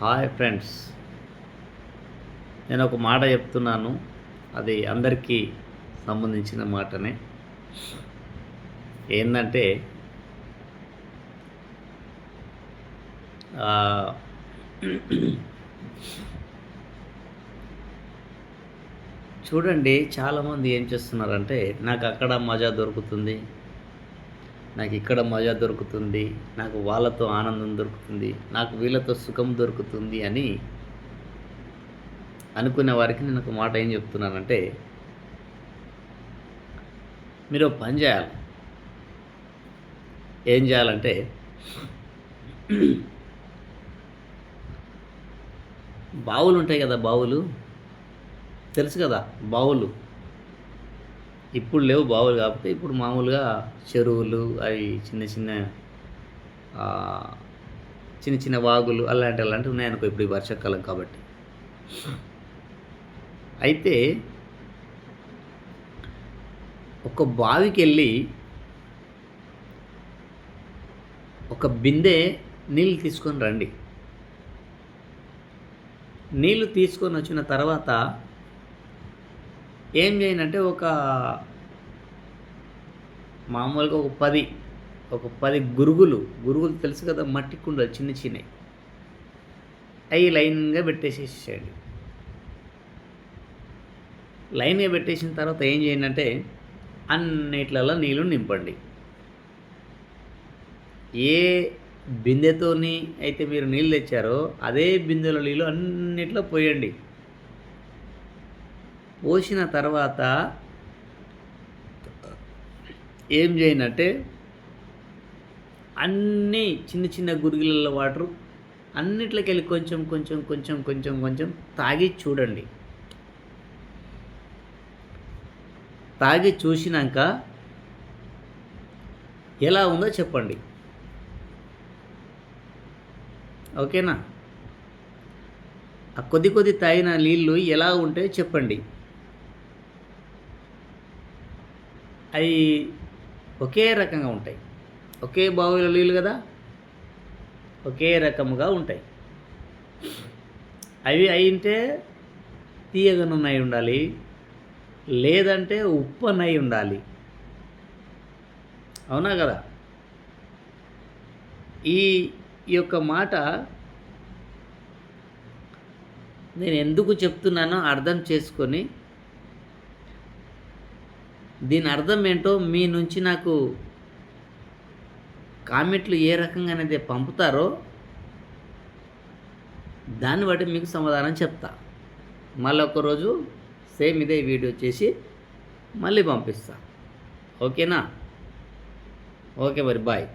Hi friends. నేను ఒక మాట చెప్తున్నాను. అది అందరికీ సంబంధించిన మాటనే. ఏంటంటే చూడండి చాలామంది ఏం చేస్తున్నారంటే నాకు అక్కడ మజా దొరుకుతుంది. నాకు ఇక్కడ మజా దొరుకుతుంది నాకు వాళ్ళతో ఆనందం దొరుకుతుంది నాకు వీళ్ళతో సుఖం దొరుకుతుంది అని అనుకునే వారికి నేను ఒక మాట ఏం చెప్తున్నానంటే మీరు పని చేయాలి. ఏం చేయాలంటే బావులు ఉంటాయి కదా బావులు? తెలుసు కదా బావులు? ఇప్పుడు లేవు బావులు కాకపోతే ఇప్పుడు మామూలుగా చెరువులు అవి చిన్న చిన్న చిన్న చిన్న వాగులు అలాంటి అలాంటివి ఉన్నాయనుకో ఇప్పుడు ఈ వర్షాకాలం కాబట్టి. అయితే ఒక బావికి వెళ్ళి ఒక బిందె నీళ్ళు తీసుకొని రండి. నీళ్ళు తీసుకొని వచ్చిన తర్వాత ఏం చేయనంటే ఒక మామూలుగా ఒక పది ఒక పది గురుగులు గురుగులు తెలుసు కదా మట్టి కుండలు చిన్న చిన్నవి అవి లైన్గా పెట్టేసేసాడు లైన్గా పెట్టేసిన తర్వాత ఏం చేయండి అంటే అన్నిట్లలో నీళ్ళు నింపండి. ఏ బిందెతోని అయితే మీరు నీళ్ళు తెచ్చారో అదే బిందెలో నీళ్ళు అన్నిట్లో పోయండి. పోసిన తర్వాత ఏం చేయనంటే అన్నీ చిన్న చిన్న గురిగిళ్ళ వాటర్ అన్నిట్లోకి వెళ్ళి కొంచెం కొంచెం కొంచెం కొంచెం కొంచెం తాగి చూడండి. తాగి చూసినాక ఎలా ఉందో చెప్పండి. ఓకేనా? ఆ కొద్ది కొద్ది తాగిన నీళ్ళు ఎలా ఉంటాయో చెప్పండి. అవి ఒకే రకంగా ఉంటాయి. ఒకే బావిలో నీళ్ళు కదా? ఒకే రకముగా ఉంటాయి. అవి అయింటే తీయగనున్నై ఉండాలి. లేదంటే ఉప్పనై ఉండాలి. అవునా కదా? ఈ ఈ యొక్క మాట నేను ఎందుకు చెప్తున్నానో అర్థం చేసుకొని దీని అర్థం ఏంటో మీ నుంచి నాకు కామెంట్లు ఏ రకంగా అనేది పంపుతారో దాన్ని బట్టి మీకు సమాధానం చెప్తా. మళ్ళీ ఒకరోజు సేమ్ ఇదే వీడియో చేసి మళ్ళీ పంపిస్తా. ఓకేనా? ఓకే మరి బాయ్.